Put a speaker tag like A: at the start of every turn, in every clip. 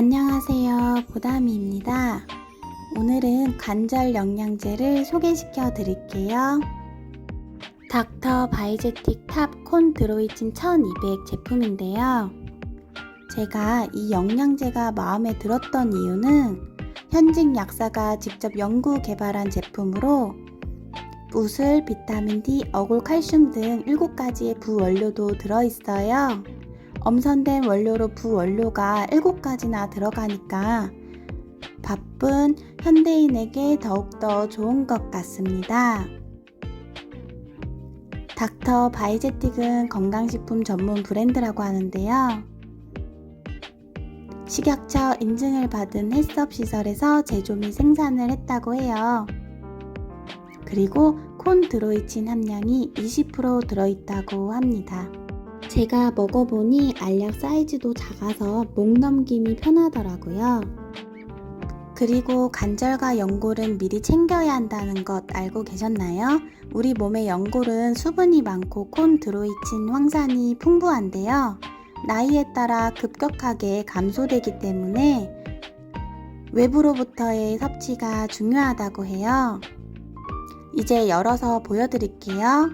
A: 안녕하세요. 보담이입니다. 오늘은 관절 영양제를 소개시켜 드릴게요. 닥터 바이제틱 탑 콘 드로이친 1200 제품인데요. 제가 이 영양제가 마음에 들었던 이유는 현직 약사가 직접 연구 개발한 제품으로 무술, 비타민 D, 어골 칼슘 등 7가지의 부원료도 들어있어요. 엄선된 원료로 부원료가 7가지나 들어가니까 바쁜 현대인에게 더욱더 좋은 것 같습니다. 닥터 바이제틱은 건강식품 전문 브랜드라고 하는데요. 식약처 인증을 받은 헬스업 시설에서 제조 및 생산을 했다고 해요. 그리고 콘 드로이친 함량이 20% 들어있다고 합니다. 제가 먹어보니 알약 사이즈도 작아서 목 넘김이 편하더라고요. 그리고 관절과 연골은 미리 챙겨야 한다는 것 알고 계셨나요? 우리 몸의 연골은 수분이 많고 콘 드로이친 황산이 풍부한데요. 나이에 따라 급격하게 감소되기 때문에 외부로부터의 섭취가 중요하다고 해요. 이제 열어서 보여드릴게요.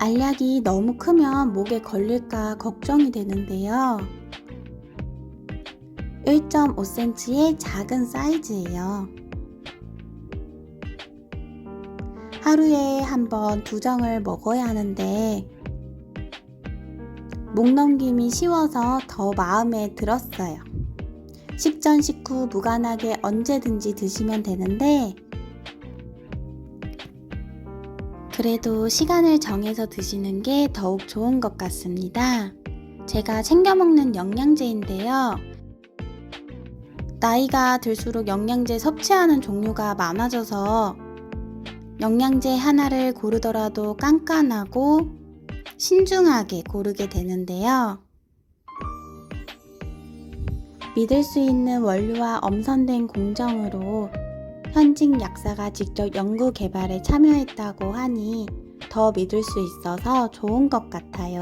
A: 알약이 너무 크면 목에 걸릴까 걱정이 되는데요. 1.5cm의 작은 사이즈예요. 하루에 한 번 두 정을 먹어야 하는데 목 넘김이 쉬워서 더 마음에 들었어요. 식전 식후 무관하게 언제든지 드시면 되는데 그래도 시간을 정해서 드시는 게 더욱 좋은 것 같습니다. 제가 챙겨 먹는 영양제인데요. 나이가 들수록 영양제 섭취하는 종류가 많아져서 영양제 하나를 고르더라도 깐깐하고 신중하게 고르게 되는데요. 믿을 수 있는 원료와 엄선된 공정으로 현직 약사가 직접 연구 개발에 참여했다고 하니 더 믿을 수 있어서 좋은 것 같아요.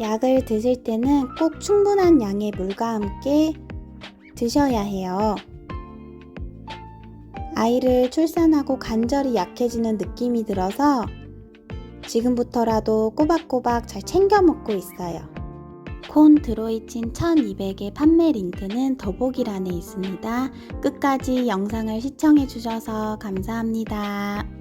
A: 약을 드실 때는 꼭 충분한 양의 물과 함께 드셔야 해요. 아이를 출산하고 관절이 약해지는 느낌이 들어서 지금부터라도 꼬박꼬박 잘 챙겨 먹고 있어요. 콘 드로이친 1200의 판매 링크는 더보기란에 있습니다. 끝까지 영상을 시청해 주셔서 감사합니다.